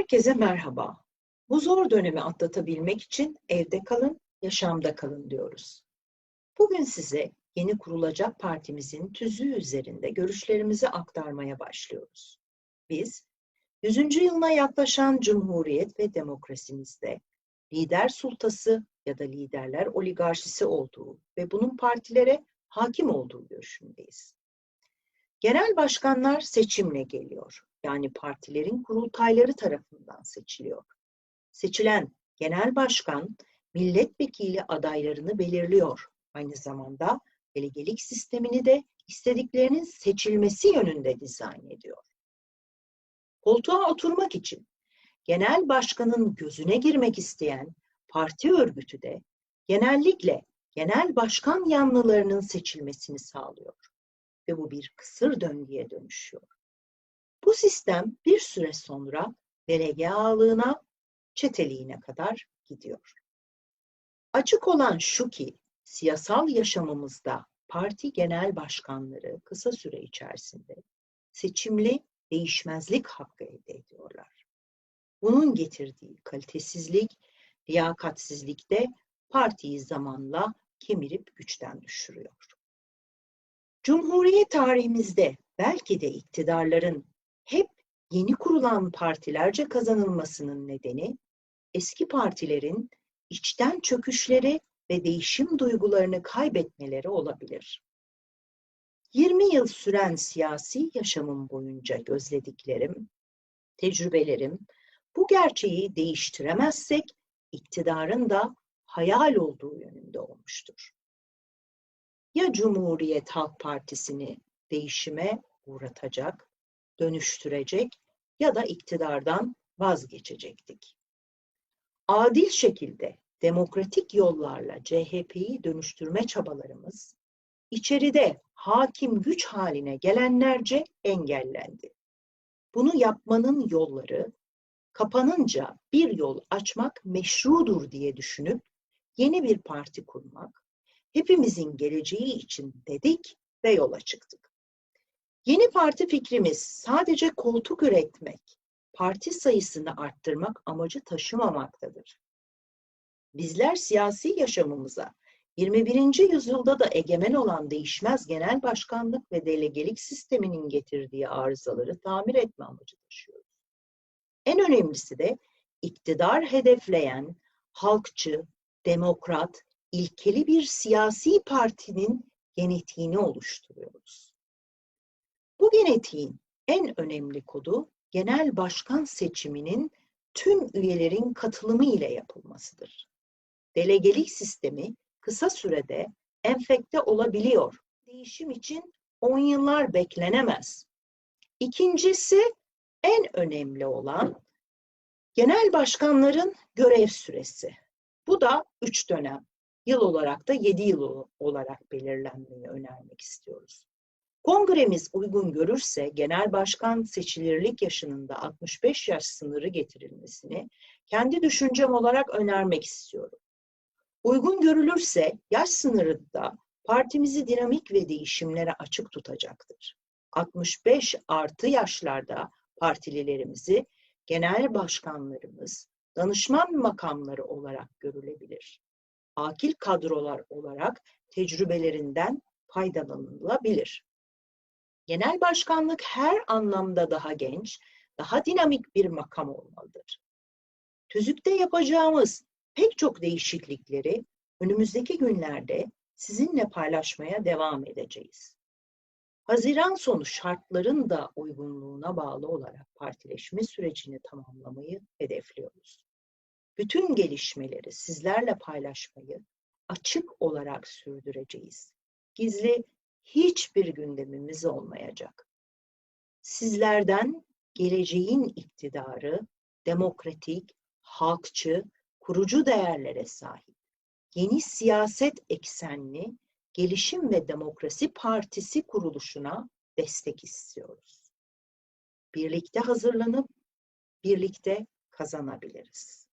Herkese merhaba. Bu zor dönemi atlatabilmek için evde kalın, yaşamda kalın diyoruz. Bugün size yeni kurulacak partimizin tüzüğü üzerinde görüşlerimizi aktarmaya başlıyoruz. Biz, 100. yılına yaklaşan cumhuriyet ve demokrasimizde lider sultası ya da liderler oligarşisi olduğu ve bunun partilere hakim olduğu görüşündeyiz. Genel başkanlar seçimle geliyor. Yani partilerin kurultayları tarafından seçiliyor. Seçilen genel başkan milletvekili adaylarını belirliyor. Aynı zamanda delegelik sistemini de istediklerinin seçilmesi yönünde dizayn ediyor. Koltuğa oturmak için genel başkanın gözüne girmek isteyen parti örgütü de genellikle genel başkan yanlılarının seçilmesini sağlıyor ve bu bir kısır döngüye dönüşüyor. Bu sistem bir süre sonra delege çeteliğine kadar gidiyor. Açık olan şu ki siyasal yaşamımızda parti genel başkanları kısa süre içerisinde seçimli değişmezlik hakkı elde ediyorlar. Bunun getirdiği kalitesizlik, liyakatsizlik de partiyi zamanla kemirip güçten düşürüyor. Cumhuriyet tarihimizde belki de iktidarların hep yeni kurulan partilerce kazanılmasının nedeni eski partilerin içten çöküşleri ve değişim duygularını kaybetmeleri olabilir. 20 yıl süren siyasi yaşamım boyunca gözlediklerim, tecrübelerim bu gerçeği değiştiremezsek iktidarın da hayal olduğu yönünde olmuştur. Ya Cumhuriyet Halk Partisi'ni değişime uğratacak dönüştürecek ya da iktidardan vazgeçecektik. Adil şekilde demokratik yollarla CHP'yi dönüştürme çabalarımız içeride hakim güç haline gelenlerce engellendi. Bunu yapmanın yolları kapanınca bir yol açmak meşrudur diye düşünüp yeni bir parti kurmak, hepimizin geleceği için dedik ve yola çıktık. Yeni parti fikrimiz sadece koltuk üretmek, parti sayısını arttırmak amacı taşımamaktadır. Bizler siyasi yaşamımıza 21. yüzyılda da egemen olan değişmez genel başkanlık ve delegelik sisteminin getirdiği arızaları tamir etme amacı taşıyoruz. En önemlisi de iktidar hedefleyen halkçı, demokrat, ilkeli bir siyasi partinin genetiğini oluşturuyoruz. Bu genetiğin en önemli kodu genel başkan seçiminin tüm üyelerin katılımı ile yapılmasıdır. Delegelik sistemi kısa sürede enfekte olabiliyor. Değişim için 10 yıllar beklenemez. İkincisi en önemli olan genel başkanların görev süresi. Bu da 3 dönem. Yıl olarak da 7 yıl olarak belirlenmeyi önermek istiyoruz. Kongremiz uygun görürse genel başkan seçilirlik yaşının da 65 yaş sınırı getirilmesini kendi düşüncem olarak önermek istiyorum. Uygun görülürse yaş sınırı da partimizi dinamik ve değişimlere açık tutacaktır. 65 artı yaşlarda partililerimizi genel başkanlarımız, danışman makamları olarak görülebilir. Akil kadrolar olarak tecrübelerinden faydalanılabilir. Genel başkanlık her anlamda daha genç, daha dinamik bir makam olmalıdır. Tüzükte yapacağımız pek çok değişiklikleri önümüzdeki günlerde sizinle paylaşmaya devam edeceğiz. Haziran sonu şartların da uygunluğuna bağlı olarak partileşme sürecini tamamlamayı hedefliyoruz. Bütün gelişmeleri sizlerle paylaşmayı açık olarak sürdüreceğiz. Gizli hiçbir gündemimiz olmayacak. Sizlerden geleceğin iktidarı, demokratik, halkçı, kurucu değerlere sahip, yeni siyaset eksenli Gelişim ve Demokrasi Partisi kuruluşuna destek istiyoruz. Birlikte hazırlanıp birlikte kazanabiliriz.